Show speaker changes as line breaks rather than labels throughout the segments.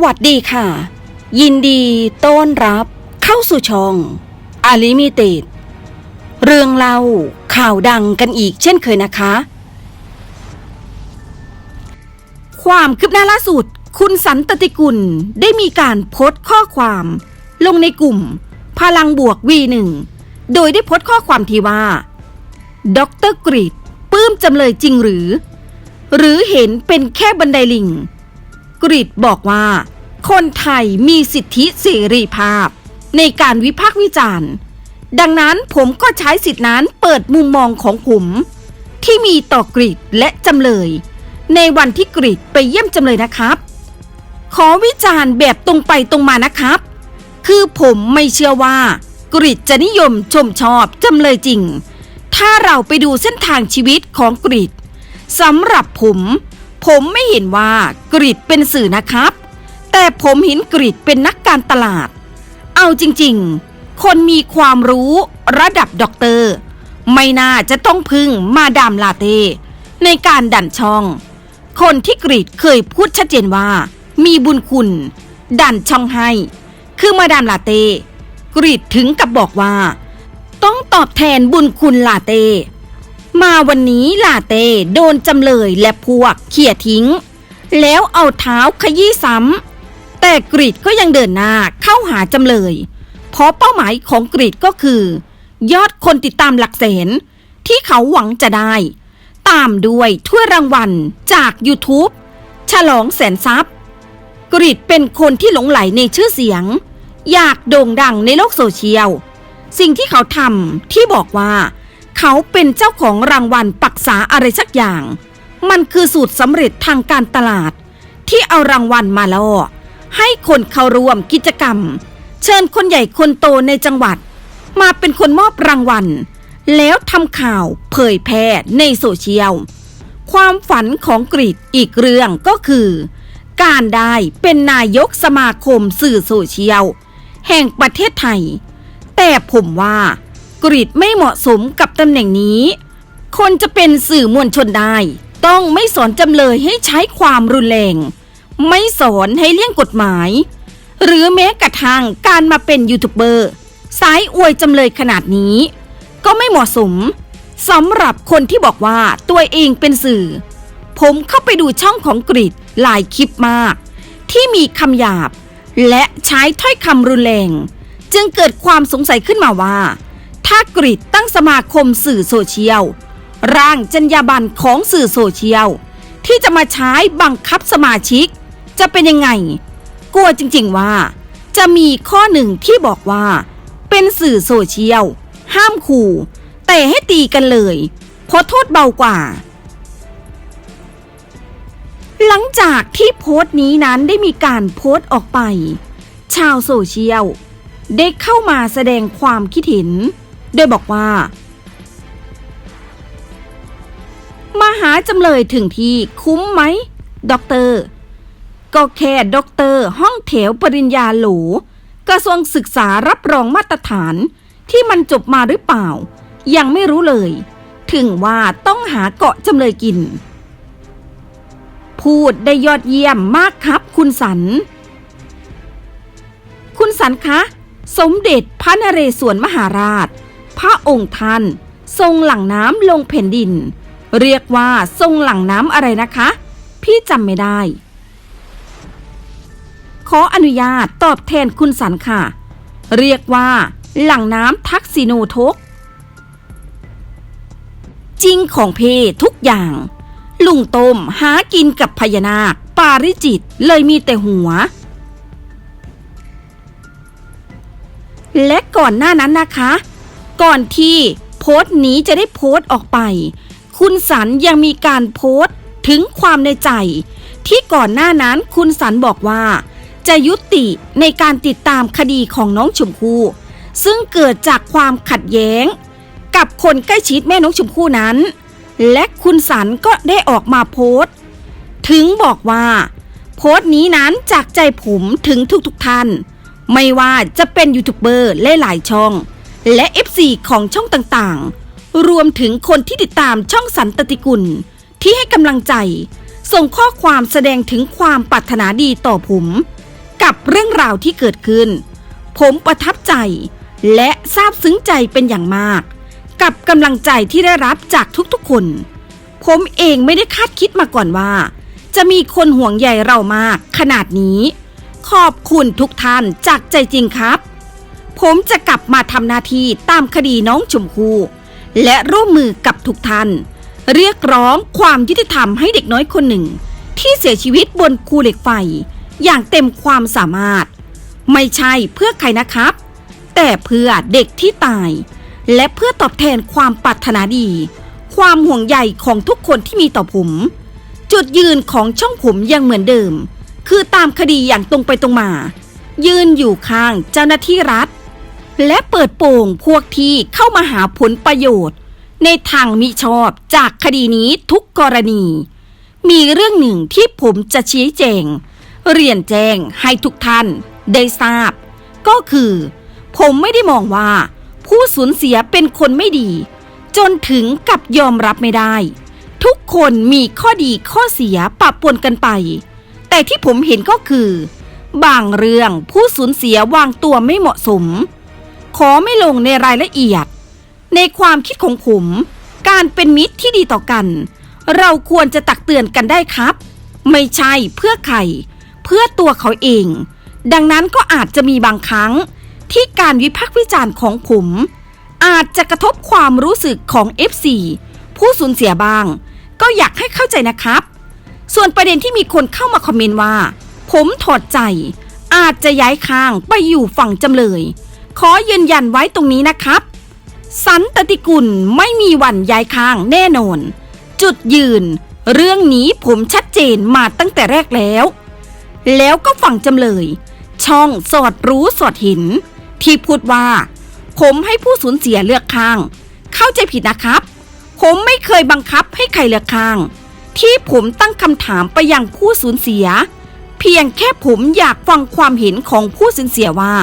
สวัสดีค่ะ ยินดีต้อนรับเข้าสู่ช่องอาลิมิเต็ดเรื่องเล่าข่าวดังกันอีกเช่นเคยนะคะ ความคืบหน้าล่าสุด คุณสันตติกุลได้มีการโพสต์ข้อความลงในกลุ่ม พลังบวก V1 โดยได้โพสต์ข้อความที่ว่าด็อกเตอร์กรีดปลื้มจำเลยจริงหรือ หรือเห็นเป็นแค่บันไดลิง กรีดบอกว่า คนไทยมีสิทธิเสรีภาพ ในการวิพากษ์วิจารณ์ ดังนั้นผมก็ใช้สิทธินั้นเปิดมุมมองของผม ที่มีต่อกรีดและจำเลย ในวันที่กรีดไปเยี่ยมจำเลยนะครับ ขอวิจารณ์แบบตรงไปตรงมานะครับ คือผมไม่เชื่อว่ากริดจะนิยมชมชอบจำเลยจริง ถ้าเราไปดูเส้นทางชีวิตของกริดสำหรับผม ผมไม่เห็นว่ากริดเป็นสื่อนะครับ แต่ผมเห็นกริดเป็นนักการตลาด เอาจริงๆ คนมีความรู้ระดับด็อกเตอร์ ไม่น่าจะต้องพึ่งมาดามลาเต้ ในการดันช่อง คนที่กรีดเคยพูดชัดเจนว่า มีบุญคุณ ดันช่องให้ คือมาดามลาเต้กรีดถึงกับบอกว่า ต้องตอบแทนบุญคุณลาเต้ มาวันนี้ลาเต้โดนจำเลยและพวกเขี่ยทิ้ง แล้วเอาเท้าขยี้ซ้ำ แต่กรีดก็ยังเดินหน้าเข้าหาจำเลย เพราะเป้าหมายของกรีดก็คือ ยอดคนติดตามหลักแสนที่เขาหวังจะได้ ตามด้วยถ้วยรางวัลจาก YouTube ฉลองแสนทรัพย์ กรีดเป็นคนที่หลงไหลในชื่อเสียง อยากโด่งดังในโลกโซเชียล สิ่งที่เขาทำที่บอกว่า เขาเป็นเจ้าของรางวัลปักษาอะไรสักอย่าง มันคือสูตรสำเร็จทางการตลาด ที่เอารางวัลมาล่อให้คนเข้าร่วมกิจกรรม เชิญคนใหญ่คนโตในจังหวัด มาเป็นคนมอบรางวัล แล้วทำข่าวเผยแพร่ในโซเชียล ความฝันของกรีดอีกเรื่องก็คือ การได้เป็นนายกสมาคมสื่อโซเชียล แห่งประเทศไทย แต่ผมว่า กรีดไม่เหมาะสมกับตำแหน่งนี้ คนจะเป็นสื่อมวลชนได้ ต้องไม่สอนจำเลยให้ใช้ความรุนแรง ไม่สอนให้เลี่ยงกฎหมาย หรือแม้กระทั่งการมาเป็นยูทูบเบอร์สายอวยจำเลยขนาดนี้ ก็ไม่เหมาะสมสำหรับคนที่บอกว่าตัวเองเป็นสื่อ ผมเข้าไปดูช่องของกรีดหลายคลิปมาก ที่มีคำหยาบ และใช้ถ้อยคำรุนแรง จึงเกิดความสงสัยขึ้นมาว่า ถ้ากรีดตั้งสมาคมสื่อโซเชียล ร่างจรรยาบรรณของสื่อโซเชียล ที่จะมาใช้บังคับสมาชิก จะเป็นยังไง กลัวจริงๆว่า จะมีข้อหนึ่งที่บอกว่า เป็นสื่อโซเชียล ห้ามขู่แต่ให้ตีกันเลยเพราะโทษเบากว่า หลังจากที่โพสต์นี้นั้นได้มีการโพสต์ออกไป ชาวโซเชียลได้เข้ามาแสดงความคิดเห็น โดยบอกว่า มาหาจำเลยถึงที่คุ้มไหมด็อกเตอร์ ก็แค่ด็อกเตอร์ห้องแถวปริญญาหลกระทรวงศึกษารับรองมาตรฐานที่มันจบมาหรือเปล่า ยังไม่รู้เลย ถึงว่าต้องหาเกาะจำเลยกิน พูดได้ยอดเยี่ยมมากครับคุณสัน คุณสันคะ สมเด็จพระนเรศวรมหาราช พระองค์ท่าน ทรงหลั่งน้ำลงแผ่นดิน เรียกว่าทรงหลั่งน้ำอะไรนะคะ พี่จำไม่ได้ ขออนุญาตตอบแทนคุณสันค่ะ เรียกว่า หลั่งน้ำทักษิโนทก จริงของเพทุกอย่าง ลุงต้มหากินกับพญานาคปาริจิตเลยมีแต่หัวและก่อนหน้านั้นนะคะ ก่อนที่โพสต์นี้จะได้โพสต์ออกไป คุณสันยังมีการโพสต์ถึงความในใจ ที่ก่อนหน้านั้นคุณสันบอกว่า จะยุติในการติดตามคดีของน้องชมพู่ซึ่งเกิดจากความขัดแย้ง กับคนใกล้ชิดแม่น้องชมพู่นั้น และคุณสันก็ได้ออกมาโพสต์ ถึงบอกว่า โพสต์นี้นั้นจากใจผมถึงทุกๆทท่าน ไม่ว่าจะเป็นยูทูบเบอร์หลายๆช่อง และ FC ของช่องต่างๆ รวมถึงคนที่ติดตามช่องสันตติกุล ที่ให้กำลังใจ ส่งข้อความแสดงถึงความปรารถนาดีต่อผม กับเรื่องราวที่เกิดขึ้น ผมประทับใจ และซาบซึ้งใจเป็นอย่างมาก กับกำลังใจที่ได้รับจากทุกๆคน ผมเองไม่ได้คาดคิดมาก่อนว่า จะมีคนห่วงใยเรามากขนาดนี้ ขอบคุณทุกท่านจากใจจริงครับ ผมจะกลับมาทำหน้าที่ตามคดีน้องชมพู่และร่วมมือกับทุกท่าน เรียกร้องความยุติธรรมให้เด็กน้อยคนหนึ่ง ที่เสียชีวิตบนคูเหล็กไฟ อย่างเต็มความสามารถ ไม่ใช่เพื่อใครนะครับ แต่เพื่อเด็กที่ตาย และเพื่อตอบแทนความปรารถนาดี ความห่วงใยของทุกคนที่มีต่อผม จุดยืนของช่องผมยังเหมือนเดิม คือตามคดีอย่างตรงไปตรงมา ยืนอยู่ข้างเจ้าหน้าที่รัฐ และเปิดโปงพวกที่เข้ามาหาผลประโยชน์ ในทางมิชอบจากคดีนี้ทุกกรณี มีเรื่องหนึ่งที่ผมจะชี้แจง เรียนแจ้งให้ทุกท่านได้ทราบ ก็คือ ผมไม่ได้มองว่า ผู้สูญเสียเป็นคนไม่ดี จนถึงกับยอมรับไม่ได้ ทุกคนมีข้อดีข้อเสียปะปนกันไป แต่ที่ผมเห็นก็คือ บางเรื่องผู้สูญเสียวางตัวไม่เหมาะสม ขอไม่ลงในรายละเอียด ในความคิดของผม การเป็นมิตรที่ดีต่อกัน เราควรจะตักเตือนกันได้ครับ ไม่ใช่เพื่อใคร เพื่อตัวเขาเอง ดังนั้นก็อาจจะมีบางครั้ง ที่การวิพากษ์วิจารณ์ของผม อาจจะกระทบความรู้สึกของ FC ผู้สูญเสียบ้าง ก็อยากให้เข้าใจนะครับ ส่วนประเด็นที่มีคนเข้ามาคอมเมนต์ว่า ผมถอดใจอาจจะย้ายข้างไปอยู่ฝั่งจำเลย ขอยืนยันไว้ตรงนี้นะครับ สันตติกุลไม่มีวันย้ายข้างแน่นอน จุดยืน เรื่องนี้ผมชัดเจนมาตั้งแต่แรกแล้ว แล้วก็ฝั่งจำเลย ช่องสอดรู้สอดเห็น ที่พูดว่า ผมให้ผู้สูญเสียเลือกข้าง เข้าใจผิดนะครับ ผมไม่เคยบังคับให้ใครเลือกข้าง ที่ผมตั้งคำถามไปยังผู้สูญเสีย เพียงแค่ผมอยากฟังความเห็นของผู้สูญเสียว่า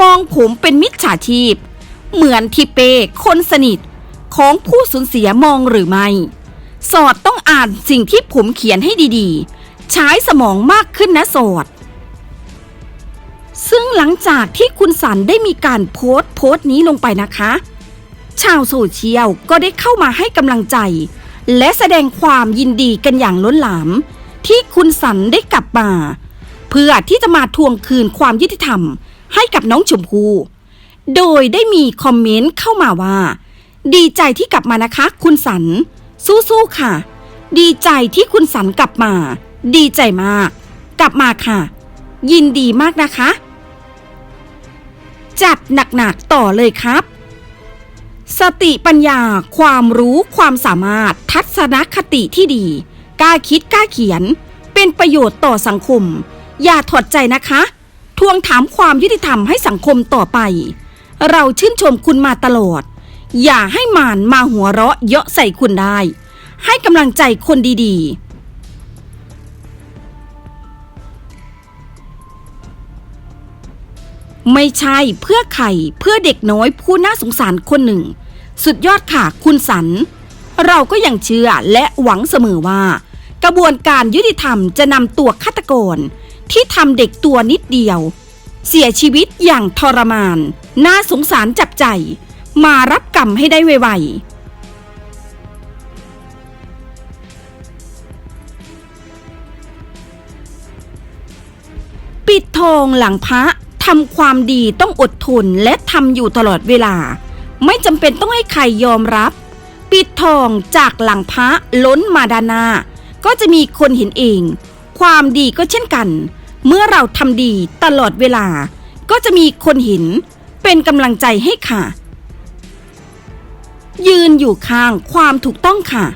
มองผมเป็นมิจฉาชีพ เหมือนที่เป้คนสนิทของผู้สูญเสียมองหรือไม่ สอดต้องอ่านสิ่งที่ผมเขียนให้ดีๆ ใช้สมองมากขึ้นนะสอด ซึ่งหลังจากที่คุณสันได้มีการโพสต์โพสต์นี้ลงไปนะคะ ชาวโซเชียลก็ได้เข้ามาให้กำลังใจ และแสดงความยินดีกันอย่างล้นหลาม ที่คุณสันได้กลับมา เพื่อที่จะมาทวงคืนความยุติธรรม ให้กับน้องชมพู่โดยได้มีคอมเมนต์เข้ามาว่า ดีใจที่กลับมานะคะ คุณสัน สู้ๆค่ะ ดีใจที่คุณสันกลับมา ดีใจมาก กลับมาค่ะ ยินดีมากนะคะ จัดหนักๆต่อเลยครับ สติปัญญา ความรู้ความสามารถทัศนคติที่ดีกล้าคิดกล้าเขียน เป็นประโยชน์ต่อสังคม อย่าถอดใจนะคะ วงถามความยุติธรรมให้สังคมต่อไป เราชื่นชมคุณมาตลอด อย่าให้มานมาหัวเราะเยาะใส่คุณได้ ให้กำลังใจคนดีๆไม่ใช่เพื่อใครเพื่อเด็กน้อยผู้น่าสงสารคนหนึ่ง สุดยอดค่ะคุณสัน เราก็ยังเชื่อและหวังเสมอว่า กระบวนการยุติธรรมจะนำตัวฆาตกรที่ทำเด็กตัวนิดเดียว เสียชีวิตอย่างทรมาน น่าสงสารจับใจ มารับกรรมให้ได้ไวๆปิดทองหลังพระทำความดีต้องอดทนและทำอยู่ตลอดเวลา ไม่จำเป็นต้องให้ใครยอมรับ ปิดทองจากหลังพระล้นมาดานา ก็จะมีคนเห็นเอง ความดีก็เช่นกัน เมื่อเราทำดีตลอดเวลา ก็จะมีคนเห็นเป็นกำลังใจให้ค่ะ ยืนอยู่ข้างความถูกต้องค่ะ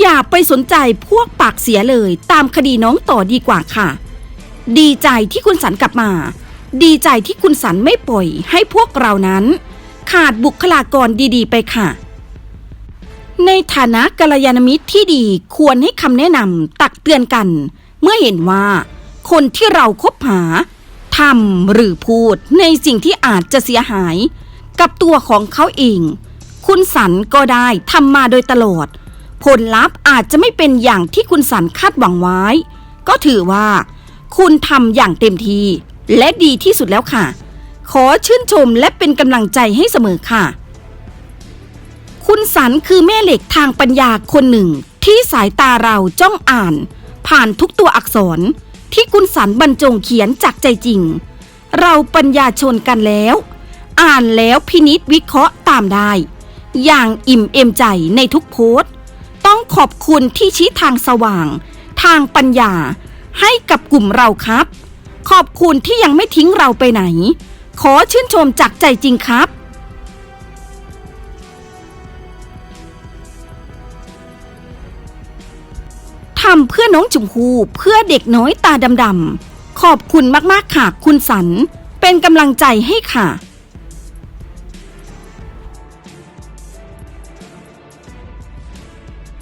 อย่าไปสนใจพวกปากเสียเลยตามคดีน้องต่อดีกว่าค่ะ ดีใจที่คุณสันกลับมา ดีใจที่คุณสันไม่ปล่อยให้พวกเรานั้น ขาดบุคลากรดีๆ ไปค่ะ ในฐานะกัลยาณมิตรที่ดีควรให้คำแนะนำตักเตือนกัน เมื่อเห็นว่า คนที่เราคบหาทำหรือพูดในสิ่งที่อาจจะเสียหาย กับตัวของเขาเอง คุณสันก็ได้ทำมาโดยตลอด ผลลัพธ์อาจจะไม่เป็นอย่างที่คุณสันคาดหวังไว้ ก็ถือว่า คุณทำอย่างเต็มที่และดีที่สุดแล้วค่ะ ขอชื่นชมและเป็นกำลังใจให้เสมอค่ะ คุณสันคือแม่เหล็กทางปัญญาคนหนึ่ง ที่สายตาเราจ้องอ่าน ผ่านทุกตัวอักษร ที่คุณสันบรรจงเขียนจากใจจริง เราปัญญาชนกันแล้ว อ่านแล้วพินิษวิเคราะห์ตามได้ อย่างอิ่มเอมใจในทุกโพสต์ต้องขอบคุณที่ชี้ทางสว่าง ทางปัญญาให้กับกลุ่มเราครับ ขอบคุณที่ยังไม่ทิ้งเราไปไหน ขอชื่นชมจากใจจริงครับ ทำเพื่อน้องจุมพูเพื่อเด็กน้อยตาดำๆขอบคุณมากๆค่ะ คุณสัน เป็นกำลังใจให้ค่ะ